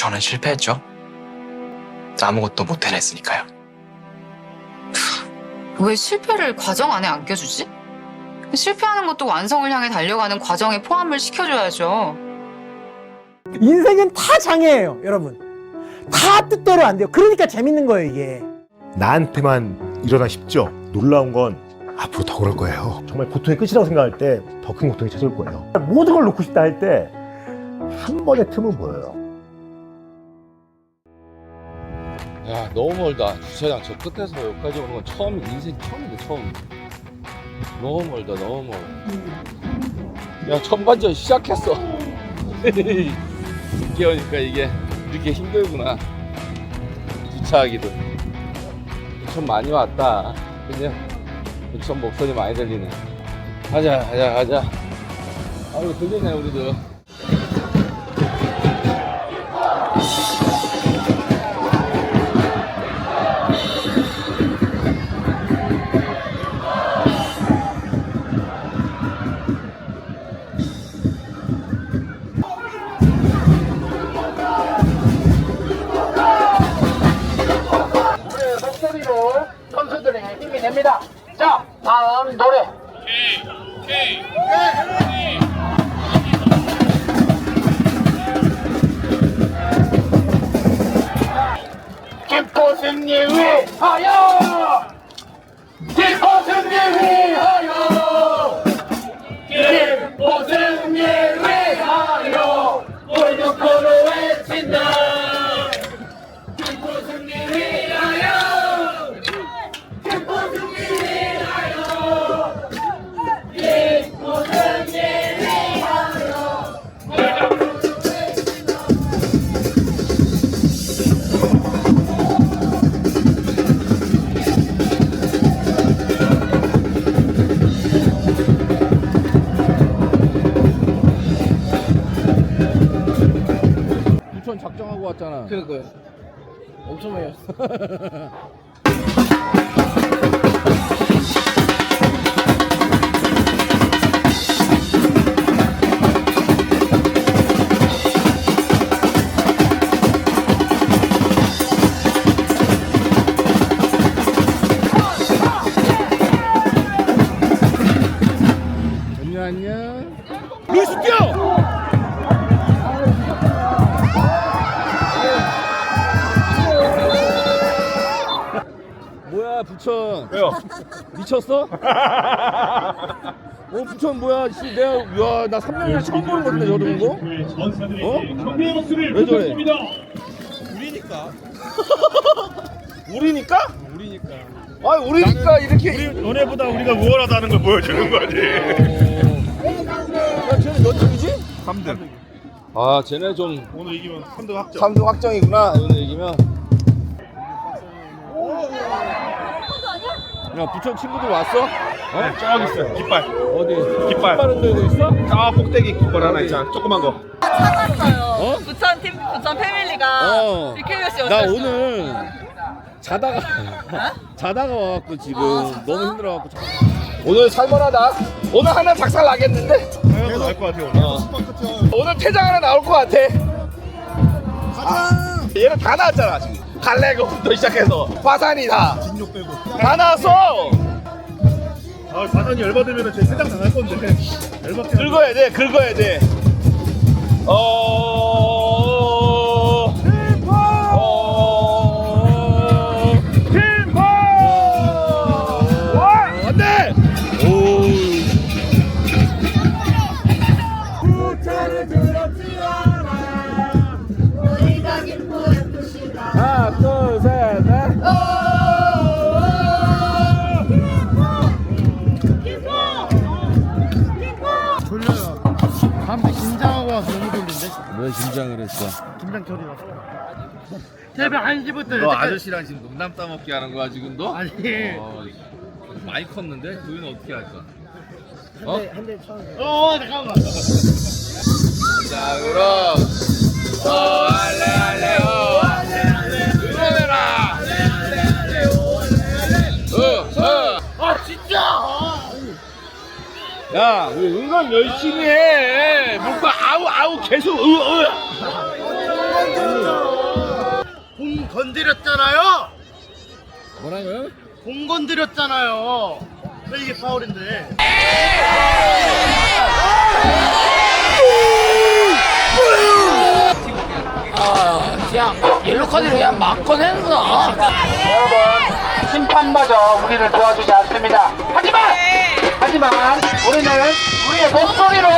저는 실패했죠. 아무것도 못 해냈으니까요. 왜 실패를 과정 안에 안겨주지? 실패하는 것도 완성을 향해 달려가는 과정에 포함을 시켜줘야죠. 인생은 다 장애예요, 여러분. 다 뜻대로 안 돼요. 그러니까 재밌는 거예요, 이게. 나한테만 일어나 싶죠? 놀라운 건 앞으로 더 그럴 거예요. 정말 고통의 끝이라고 생각할 때 더 큰 고통이 찾아올 거예요. 모든 걸 놓고 싶다 할 때 한 번의 틈은 보여요. 야 너무 멀다. 주차장 저 끝에서 여기까지 오는 건 처음 인생 처음이네 처음. 너무 멀다 너무 멀어 야 천반전 시작했어. 늦게 오니까 이게 이렇게 힘들구나. 주차하기도. 부천 많이 왔다. 그냥 부천 목소리 많이 들리네. 가자 가자 가자. 아유 들리네 우리도 위하여! 김포 승리 위하여! 김포 승리 위하여! 골드 코로 외친다! 그거요. 엄청 많이 왔어. 미쳤어? 어 부천 뭐야 씨 내가 야 나 3년을 처음 보는 건데 저런 거? 어? 왜 저래? 우리니까 우리니까? 우리니까 아 우리니까 이렇게 너네보다 우리가 우월하다는 걸 보여주는 거지. 야 쟤네 몇 등이지? 3등. 아 쟤네 좀 오늘 이기면 3등 확정. 3등 확정이구나 오늘 이기면 야 부천 친구들 왔어? 어? 저기 있어요. 깃발. 어디? 깃발. 깃발은 들고 있어? 저 꼭대기 깃발 하나 있잖아. 조그만 거. 찾았어요. 어? 부천 팀, 부천 패밀리가 어. BKU 씨나 오셨어요. 오늘 자다가 자다가 와갖고 지금 너무 힘들어갖고 자- 오늘 살만하다 오늘 하나 작살 나겠는데 해도 날것 같아 오늘. 오늘 퇴장 하나 나올 것 같아 가자 얘는 다 나왔잖아 지금 갈래고부터 시작해서 화산이 다다 진욕 빼고. 나왔어 아 사단이 열받으면 제 세장 나갈 건데. 열받게. 긁어야 돼 긁어야 돼 어... 어... 긴장철이라서. 새벽 1시부터 너 아저씨랑 지금 농담 따먹기 하는 거야 지금 너? 아니. 어, 많이 컸는데? 그이는 어떻게 할 거야? 어? 한대 처음. 어 잠깐만 자 그럼 어 알레 알레 어 응원해라 어어아 진짜 야 우리 응원 열심히 해 뭔가 아우 아우 계속 으으 건드렸잖아요. 뭐라고요? 공 건드렸잖아요. 왜 이게 파울인데? 여러분 심판마저 우리를 도와주지 않습니다. 하지만 하지만 우리는 우리의 목소리로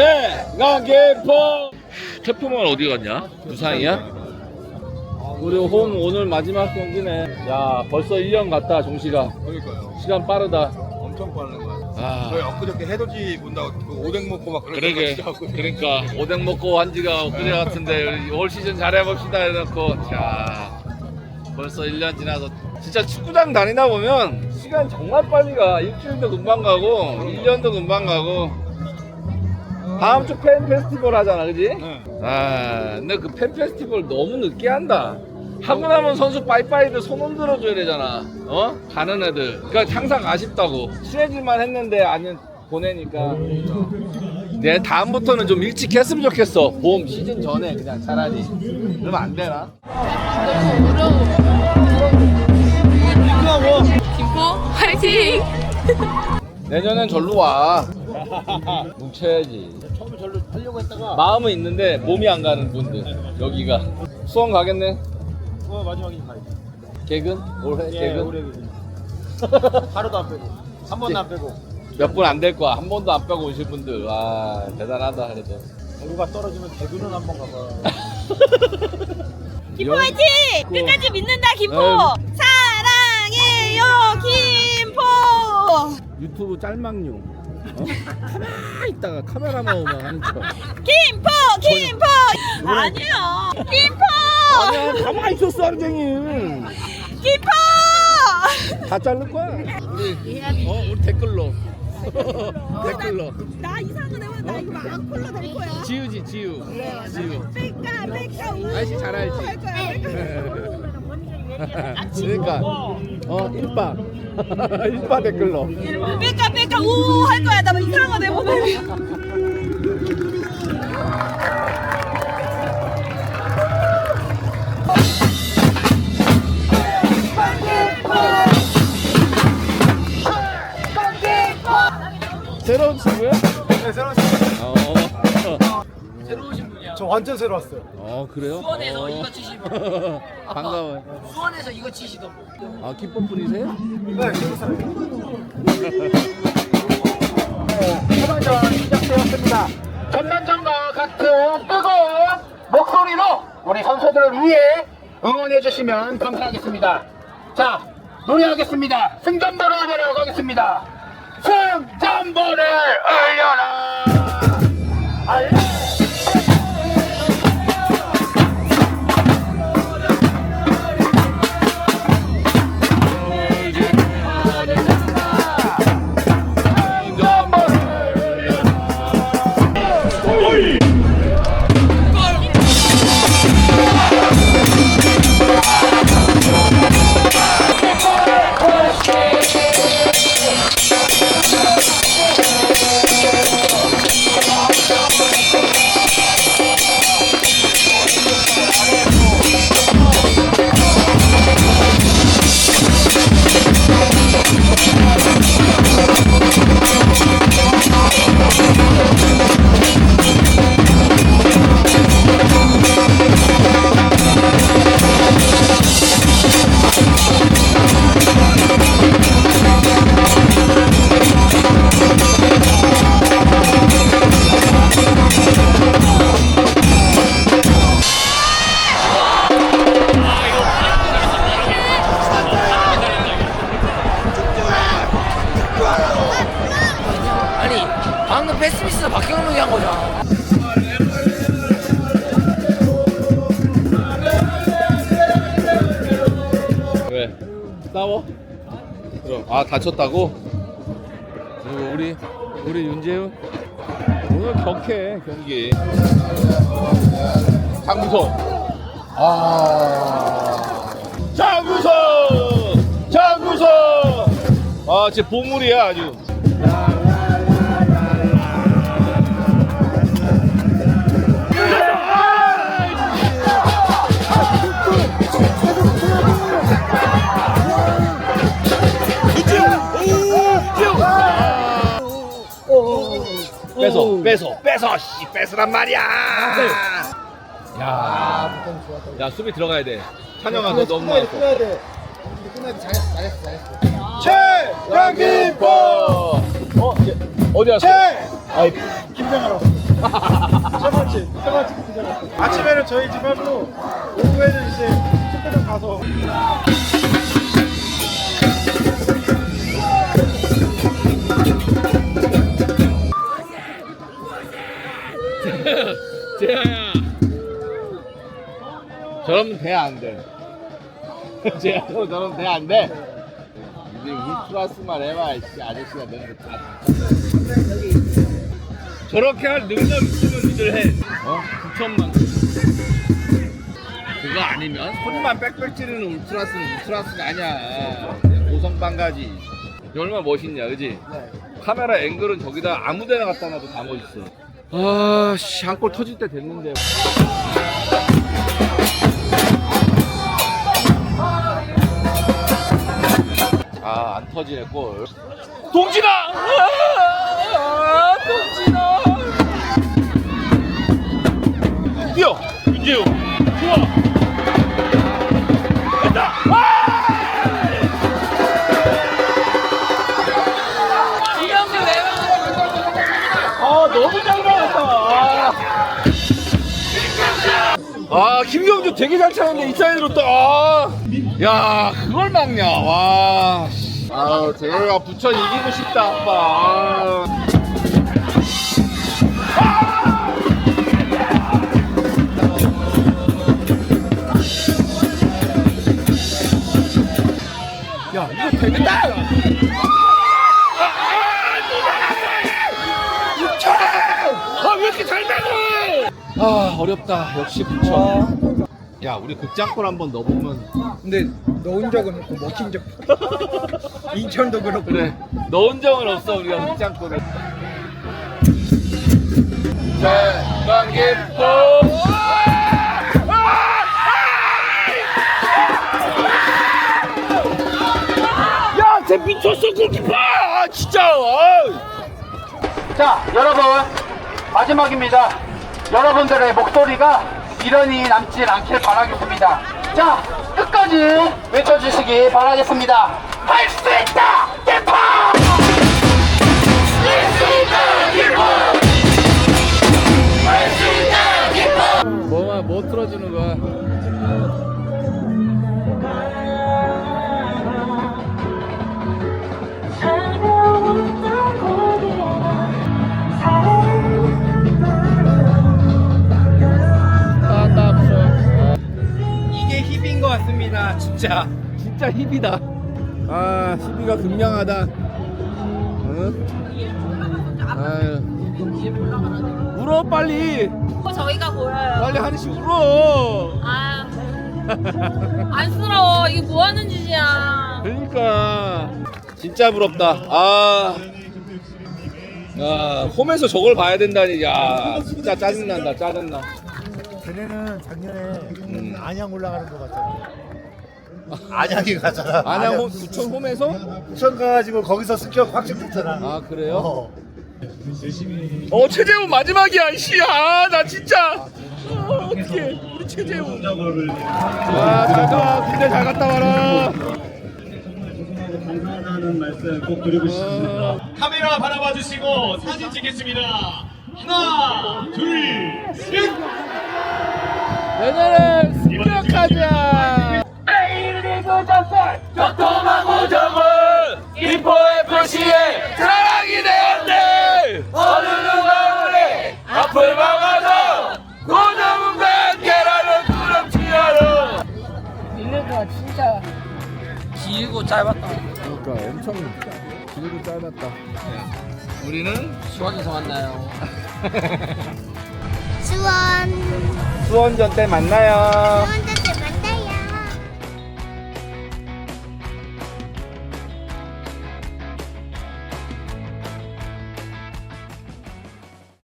제강개포 태풍은 어디 갔냐? 부상이야? 우리 홈 오늘 마지막 경기네. 야 벌써 1년 갔다 종시가. 그러니까요. 시간 빠르다. 엄청 빠른 거 같아요. 아. 저희 엊그저께 해돋이 본다고 그 오뎅 먹고 막 그런 그러게 그러니까 오뎅 먹고 한 지가 엊그제 같은데 올 시즌 잘해봅시다 해놓고 자 벌써 1년 지나서 진짜 축구장 다니다 보면 시간 정말 빨리 가 일주일도 금방 가고 1년도 금방 가고 다음 주 팬 페스티벌 하잖아 그지? 아 근데 그 팬 페스티벌 너무 늦게 한다 하고 나면 선수 빠이빠이들 손 흔들어 줘야 되잖아 어? 가는 애들 그러니까 항상 아쉽다고 친해질만 했는데 아니 보내니까 네, 다음부터는 좀 일찍 했으면 좋겠어. 봄 시즌 전에 그냥 차라리. 그러면 안 되나? 김포 화이팅! 내년엔 절로 와. 뭉쳐야지. 처음에 절로 하려고 했다가 마음은 있는데 몸이 안 가는 분들. 여기가. 수원 가겠네. 어, 마지막에 가야지. 개근? 올해 예, 개근? 오래 하루도 안 빼고 한 번도 안 빼고 몇 분 안 될 거야. 한 번도 안 빼고 오실 분들. 와, 대단하다, 그래도. 누가 떨어지면 대구는 한 번 가봐. 김포 화이팅! 끝까지 믿는다 김포! 네. 사랑해요 김포! 유튜브 짤막용. 어? 가만히 있다가 카메라만 오면 하는 척. 김포! 김포! 아니에요! 김포! 아니야, 가만히 있었어, 하루종일. 김포! 다 자를 거야. 우리, 어, 우리 댓글로. 댓글로. 나 이상한 애면 나 이거 막 콜로 될 거야. 지우지, 지우. 지우. 뺄까 뺄까 우. 아저씨 잘 알지? 할 거야. 그러니까, 어, 일바. 일바 댓글로. 뺄까 뺄까 우할 거야. 나뭐 이상한 애 보내면. 새로운 친구야? 네, 새로운 친구. 어. 저 완전 새로 왔어요. 어, 그래요? 수원에서 이거 치시고. 반가워요. 수원에서 이거 치시던 아, 기법 분이세요? 네, 새로 사요. 시작되었습니다. 전반전과 같은 뜨거운 목소리로 우리 선수들을 위해 응원해 주시면 감사하겠습니다. 자, 노래하겠습니다. 승전보를 내려가겠습니다. 승전보를 울려라. 알라. 패스미스 박경영이 한 거잖아. 왜? 싸워? 그럼 아 다쳤다고? 그리고 우리 우리 윤재훈 오늘 격해 경기. 장구석. 아 장구석 장구석. 아 진짜 보물이야 아주. 뺏어 뺏어 뺏어 씨 뺏으란 말이야. 야, 야 수비 들어가야 돼. 찬영아 너 너무 많았어. 최강기포! 어 얘, 어디 갔어? 아이. 아침에는 저희 집 하고 오후에는 이제 축구장 가서 재하야. 저러면 돼, 안 돼? 재하, 너 저러면 돼, 안 돼? 이제 울트라스만 해봐, 이 아저씨가 너는 다. 저렇게 할 능력 있으면 니들 해. 어? 9천만. 그거 아니면 손만 빽빽 찌르는 울트라스는 울트라스가 아니야. 고성방가지. 얼마나 멋있냐, 그지? 카메라 앵글은 저기다 아무 데나 갖다 놔도 다 멋있어. 아, 씨, 한 골 터질 때 됐는데. 아, 안 터지네, 골. 동진아! 아, 동진 아, 김경주 되게 잘 차는데 이 사이드로 또, 아. 야, 그걸 막냐, 와. 아, 제가 부천 이기고 싶다, 아빠. 아. 야, 이거 되겠다! 아, 왜 이렇게 잘 나가! 아, 어렵다. 역시 부천. 야, 우리 극장골 한번 넣어보면. 근데 넣은 적은 없고 먹힌 적 인천도 그렇고 그래. 넣은 적은 없어, 우리가 극장골을. 대방개포! 야, 쟤 미쳤어, 골키퍼! 아, 진짜! 아이. 자, 여러분 마지막입니다. 여러분들의 목소리가 미련이 남지 않길 바라겠습니다. 자, 끝까지 외쳐주시기 바라겠습니다. 할 수 있다, 대파! 뭐만 힙이다. 아, 힙이가 극명하다. 응? 아유. 울어 빨리. 저희가 보여요. 빨리 하늘씩 울어. 아, 안쓰러워. 이게 뭐 하는 짓이야. 그러니까 진짜 부럽다. 아. 야, 홈에서 저걸 봐야 된다니. 야, 진짜 짜증난다. 짜증나. 걔네는 작년에 음. 안양 올라가는 거 같잖아. 안양이 가잖아. 안양 홈, 부천 홈에서? 부천 가가지고 거기서 승격 확 찍혔잖아. 아, 그래요? 어. 어, 최재훈 마지막이야, 이씨. 아, 나 진짜. 어, 어떡해. 우리 최재훈. 아, 잘 가. 군대 잘 갔다 와라. 감사하다는 말씀 꼭 드리고 싶습니다. 카메라 바라봐 주시고 사진 찍겠습니다. 하나, 둘, 셋. 내년에 습격하자. 제발 적통하고 적은 인포 FC의 사랑이 되었네. 어느 누가 우리 앞을 막아서 고정과 함께라는 그런 치열로. 밀레가 진짜 길고 짧았다. 그러니까 엄청 길고 짧았다. 네. 우리는 수원에서 만나요. 수원. 수원전 때 만나요.